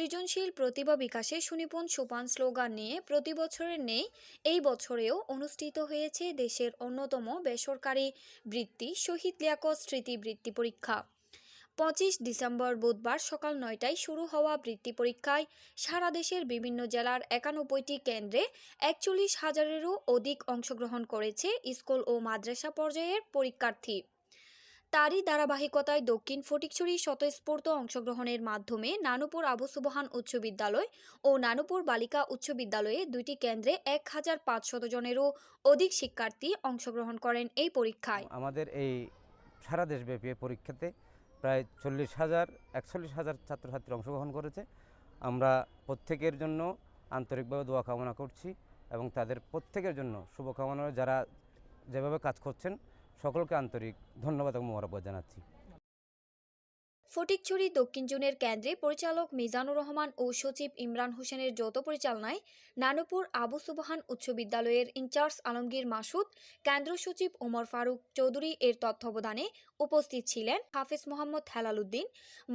সৃজনশীল প্রতিভা বিকাশে সুনিপুণ সোপান স্লোগান নিয়ে প্রতি বছরের নেই, এই বছরেও অনুষ্ঠিত হয়েছে দেশের অন্যতম বেসরকারি বৃত্তি শহীদ লিয়াকত স্মৃতি বৃত্তি পরীক্ষা। পঁচিশ ডিসেম্বর বুধবার সকাল নয়টায় শুরু হওয়া বৃত্তি পরীক্ষায় সারা দেশের বিভিন্ন জেলার একানব্বইটি কেন্দ্রে একচল্লিশ হাজারেরও অধিক অংশগ্রহণ করেছে স্কুল ও মাদ্রাসা পর্যায়ের পরীক্ষার্থী। তারই ধারাবাহিকতায় দক্ষিণ ফটিকছড়ি স্বতঃস্ফূর্ত অংশগ্রহণের মাধ্যমে নানুপুর আবু সুবহান উচ্চ বিদ্যালয় ও নানুপুর বালিকা উচ্চ বিদ্যালয়ে দুইটি কেন্দ্রে এক হাজার পাঁচশত জনেরও অধিক শিক্ষার্থী অংশগ্রহণ করেন এই পরীক্ষায়। আমাদের এই সারা দেশব্যাপী পরীক্ষাতে প্রায় চল্লিশ হাজার, একচল্লিশ হাজার ছাত্রছাত্রী অংশগ্রহণ করেছে। আমরা প্রত্যেকের জন্য আন্তরিকভাবে দোয়া কামনা করছি এবং তাদের প্রত্যেকের জন্য শুভকামনা যারা যেভাবে কাজ করছেন সকলকে আন্তরিক ধন্যবাদ এবং মোবারকবাদ জানাচ্ছি। ফটিকছড়ি দক্ষিণ জোনের কেন্দ্রে পরিচালক মিজানুর রহমান ও সচিব ইমরান হোসেনের যৌথ পরিচালনায় নানুপুর আবু সুবহান উচ্চ বিদ্যালয়ের ইনচার্জ আলমগীর মাসুদ, কেন্দ্র সচিব ওমর ফারুক চৌধুরী এর তত্ত্বাবধানে উপস্থিত ছিলেন হাফিজ মোহাম্মদ হেলাল উদ্দিন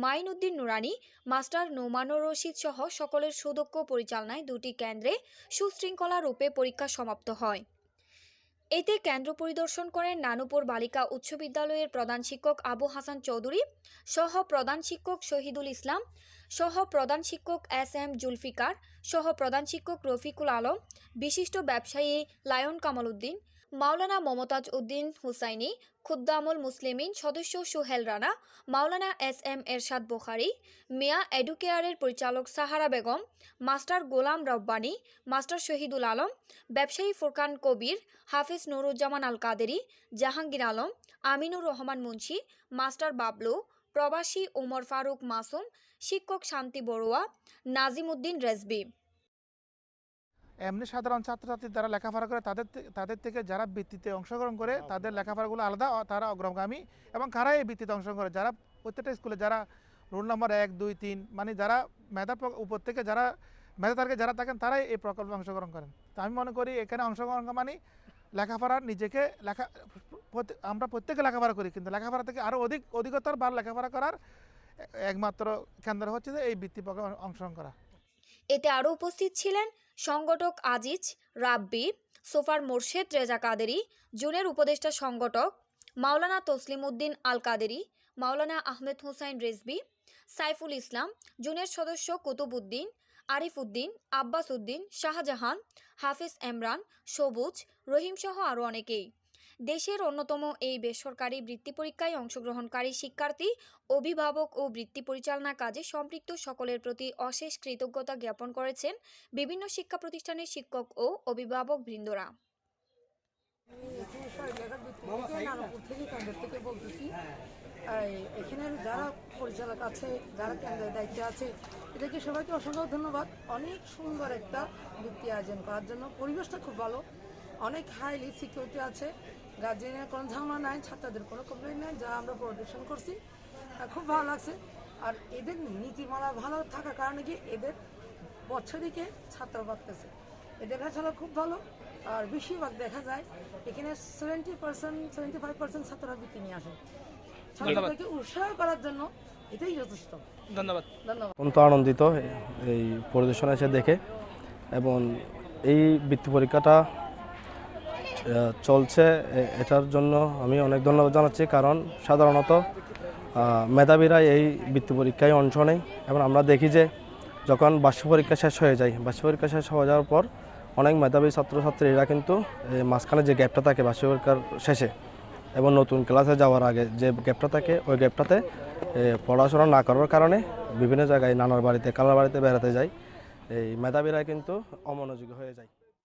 মাইন উদ্দিন নুরানি, মাস্টার নোমানুর রশিদ সহ সকলের সুদক্ষ পরিচালনায় দুটি কেন্দ্রে সুশৃঙ্খলা রূপে পরীক্ষা সমাপ্ত হয়। এতে কেন্দ্র পরিদর্শন করেন নানুপুর বালিকা উচ্চ বিদ্যালয়ের প্রধান শিক্ষক আবু হাসান চৌধুরী, সহ প্রধান শিক্ষক শহীদুল ইসলাম, সহ প্রধান শিক্ষক এস এম জুলফিকার, সহ প্রধান শিক্ষক রফিকুল আলম, বিশিষ্ট ব্যবসায়ী লায়ন কামাল উদ্দিন মাওলানা মমতাজ উদ্দিন হুসাইনি খুদ্দামুল মুসলিমিন সদস্য সোহেল রানা, মাওলানা এস এম এরশাদ বোখারি, মিয়া এডুকেয়ারের পরিচালক সাহারা বেগম, মাস্টার গোলাম রব্বানি, মাস্টার শহীদুল আলম, ব্যবসায়ী ফুরকান কবির, হাফিজ নুরুজ্জামান আল কাদেরি জাহাঙ্গীর আলম, আমিনুর রহমান মুন্সি, মাস্টার বাবলু, প্রবাসী ওমর ফারুক মাসুম, শিক্ষক শান্তি বড়ুয়া নাজিম উদ্দিন রেজবি এমনি সাধারণ ছাত্রছাত্রী যারা লেখাপড়া করে তাদের তাদের থেকে যারা বৃত্তিতে অংশগ্রহণ করে তাদের লেখাপড়াগুলো আলাদা তারা অগ্রগামী এবং কারা এই বৃত্তিতে অংশগ্রহণ করে? যারা প্রত্যেকটা স্কুলে যারা রোল নম্বর এক দুই তিন মানে যারা মেধা প্র- উপর থেকে যারা মেধা তারকে যারা থাকেন তারাই এই প্রকল্পে অংশগ্রহণ করেন। তো আমি মনে করি এখানে অংশগ্রহণ মানে লেখাপড়ার নিজেকে লেখা আমরা প্রত্যেকে লেখাপড়া করি কিন্তু লেখাপড়া থেকে আরও অধিক অধিকতর বার লেখাপড়া করার একমাত্র কেন্দ্র হচ্ছে যে এই বৃত্তি প্রকল্পে অংশগ্রহণ করা। এতে আরও উপস্থিত ছিলেন সংগঠক আজিজ রাব্বি, সোফার মোর্শেদ রেজা কাদেরি জুনের উপদেষ্টা সংগঠক মাওলানা তসলিম উদ্দিন আল কাদেরি মাওলানা আহমেদ হুসাইন রেজবি, সাইফুল ইসলাম জুনের সদস্য কুতুবউদ্দিন আরিফ উদ্দিন আব্বাস উদ্দিন শাহজাহান, হাফিজ এমরান, সবুজ রহিমসহ আরও অনেকেই। দেশের অন্যতম এই বেসরকারি বৃত্তি পরীক্ষায় অংশগ্রহণকারী শিক্ষার্থী, অভিভাবক ও বৃত্তি পরিচালনা কাজে সম্পৃক্ত সকলের প্রতি অশেষ কৃতজ্ঞতা জ্ঞাপন করেছেন বিভিন্ন শিক্ষা প্রতিষ্ঠানের শিক্ষক ও অভিভাবক বৃন্দরা। এখানে যারা পরিচালক আছে যারা কেন্দ্রের দায়িত্বে আছে এদেরকে সবাইকে অসংখ্য ধন্যবাদ অনেক সুন্দর একটা বৃত্তি আয়োজন করার জন্য পরিবেশটা খুব ভালো অনেক হাইলি সিকিউরিটি আছে। গার্জেনের কোনো ঝামেলা নাই ছাত্রদের কোনো কমপ্লেন নাই যা আমরা পরিদর্শন করছি। খুব ভালো লাগছে। আর এদের নীতিমালা ভালো থাকার কারণে কি এদের বছরিকে ছাত্র বাড়তেছে এদের লেখাপড়া খুব ভালো। আর বেশিরভাগ দেখা যায় এখানে seventy percent seventy five percent ছাত্ররা বৃত্তি নিয়ে আসে। ছাত্রদেরকে উৎসাহ করার জন্য এটাই যথেষ্ট। ধন্যবাদ। ধন্যবাদ। অত্যন্ত আনন্দিত এই পরিদর্শন এসে দেখে। এবং এই বৃত্তি পরীক্ষাটা চলছে। এটার জন্য আমি অনেক ধন্যবাদ জানাচ্ছি, কারণ সাধারণত মেধাবীরা এই বৃত্তি পরীক্ষায় অংশ নেই। এবং আমরা দেখি যে, যখন বার্ষিক পরীক্ষা শেষ হয়ে যায়, বার্ষিক পরীক্ষা শেষ হয়ে যাওয়ার পর অনেক মেধাবী ছাত্রছাত্রীরা কিন্তু মাঝখানে যে গ্যাপটা থাকে বার্ষিক পরীক্ষার শেষে, এবং নতুন ক্লাসে যাওয়ার আগে যে গ্যাপটা থাকে, ওই গ্যাপটাতে পড়াশোনা না করার কারণে বিভিন্ন জায়গায় নানার বাড়িতে কালার বাড়িতে বেড়াতে যায়। এই মেধাবীরা কিন্তু অমনোযোগী হয়ে যায়।